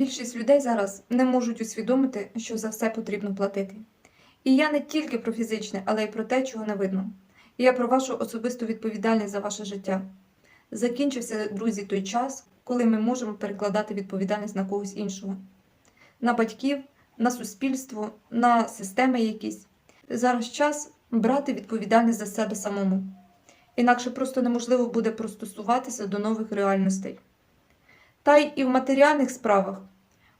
Більшість людей зараз не можуть усвідомити, що за все потрібно платити. І я не тільки про фізичне, але й про те, чого не видно. І я про вашу особисту відповідальність за ваше життя. Закінчився, друзі, той час, коли ми можемо перекладати відповідальність на когось іншого, на батьків, на суспільство, на системи якісь. Зараз час брати відповідальність за себе самому. Інакше просто неможливо буде простосуватися до нових реальностей. Та й і в матеріальних справах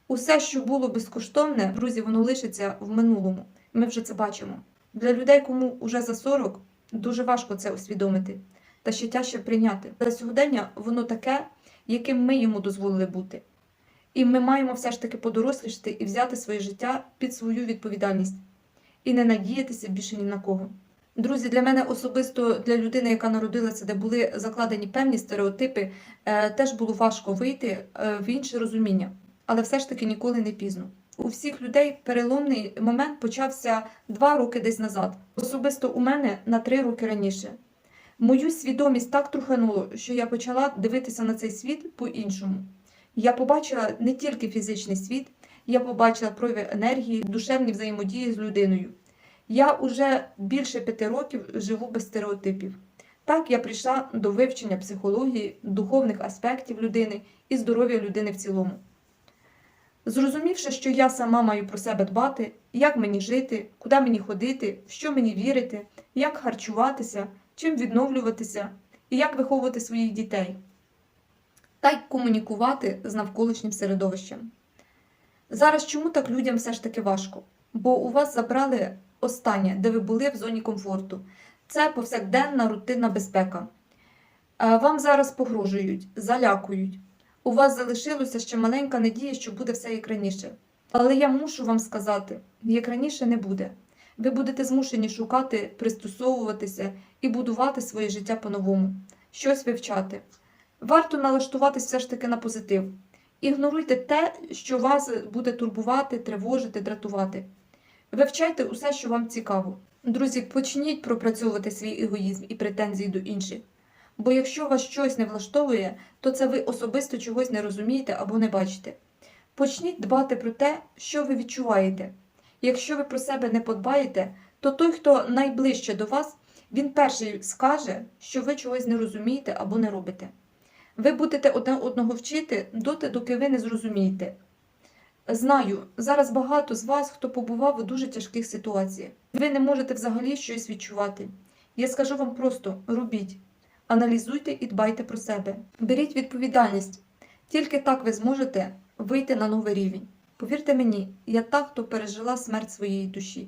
усе, що було безкоштовне, друзі, воно лишиться в минулому. Ми вже це бачимо. Для людей, кому вже за 40, дуже важко це усвідомити та ще тяжче прийняти. Але сьогодення воно таке, яким ми йому дозволили бути. І ми маємо все ж таки подорослішати і взяти своє життя під свою відповідальність і не надіятися більше ні на кого. Друзі, для мене особисто для людини, яка народилася, де були закладені певні стереотипи, е, теж було важко вийти е, в інше розуміння, але все ж таки ніколи не пізно. У всіх людей переломний момент почався два роки десь назад. Особисто у мене на три роки раніше. Мою свідомість так трухануло, що я почала дивитися на цей світ по-іншому. Я побачила не тільки фізичний світ, я побачила прояви енергії, душевні взаємодії з людиною. Я уже більше п'яти років живу без стереотипів. Так я прийшла до вивчення психології, духовних аспектів людини і здоров'я людини в цілому. Зрозумівши, що я сама маю про себе дбати, як мені жити, куди мені ходити, в що мені вірити, як харчуватися, чим відновлюватися і як виховувати своїх дітей, та й комунікувати з навколишнім середовищем. Зараз чому так людям все ж таки важко? Бо у вас забрали останнє, де ви були в зоні комфорту. Це повсякденна рутинна безпека. Е, Вам зараз погрожують, залякують. У вас залишилося ще маленька надія, що буде все як раніше. Але я мушу вам сказати, як раніше не буде. Ви будете змушені шукати, пристосовуватися і будувати своє життя по-новому, щось вивчати. Варто налаштуватися все ж таки на позитив. Ігноруйте те, що вас буде турбувати, тривожити, дратувати. Вивчайте усе, що вам цікаво. Друзі, почніть пропрацьовувати свій егоїзм і претензії до інших. Бо якщо вас щось не влаштовує, то це ви особисто чогось не розумієте або не бачите. Почніть дбати про те, що ви відчуваєте. Якщо ви про себе не подбаєте, то той, хто найближче до вас, він перший скаже, що ви чогось не розумієте або не робите. Ви будете одне одного вчити доти, доки ви не зрозумієте. Знаю, зараз багато з вас, хто побував у дуже тяжких ситуаціях. Ви не можете взагалі щось відчувати. Я скажу вам просто: робіть, аналізуйте і дбайте про себе. Беріть відповідальність. Тільки так ви зможете вийти на новий рівень. Повірте мені, я та, хто пережила смерть своєї душі.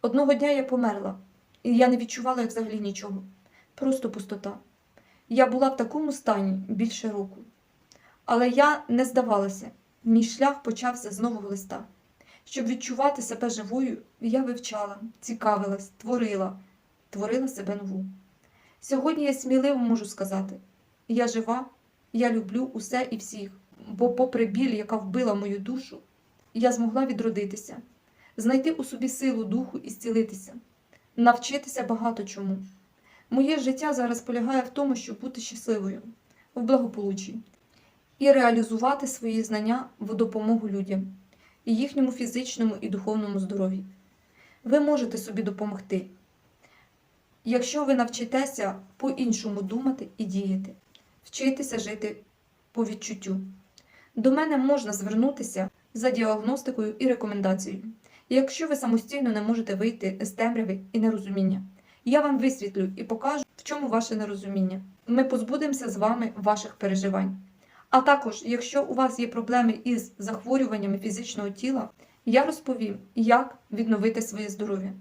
Одного дня я померла, і я не відчувала взагалі нічого. Просто пустота. Я була в такому стані більше року. Але я не здавалася. Мій шлях почався з нового листа. Щоб відчувати себе живою, я вивчала, цікавилась, творила, творила себе нову. Сьогодні я сміливо можу сказати: я жива, я люблю усе і всіх, бо, попри біль, яка вбила мою душу, я змогла відродитися, знайти у собі силу духу і зцілитися, навчитися багато чому. Моє життя зараз полягає в тому, щоб бути щасливою, в благополуччі і реалізувати свої знання в допомогу людям і їхньому фізичному і духовному здоров'ю. Ви можете собі допомогти, якщо ви навчитеся по-іншому думати і діяти, вчитися жити по відчуттю. До мене можна звернутися за діагностикою і рекомендацією, якщо ви самостійно не можете вийти з темряви і нерозуміння. Я вам висвітлю і покажу, в чому ваше нерозуміння. Ми позбудемося з вами ваших переживань. А також, якщо у вас є проблеми із захворюваннями фізичного тіла, я розповім, як відновити своє здоров'я.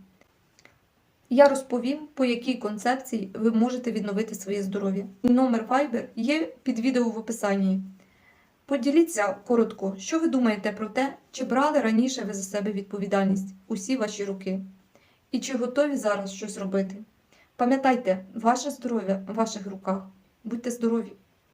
Я розповім, по якій концепції ви можете відновити своє здоров'я. Номер Viber є під відео в описанні. Поділіться коротко, що ви думаєте про те, чи брали раніше ви за себе відповідальність усі ваші роки, і чи готові зараз щось робити. Пам'ятайте, ваше здоров'я в ваших руках. Будьте здорові!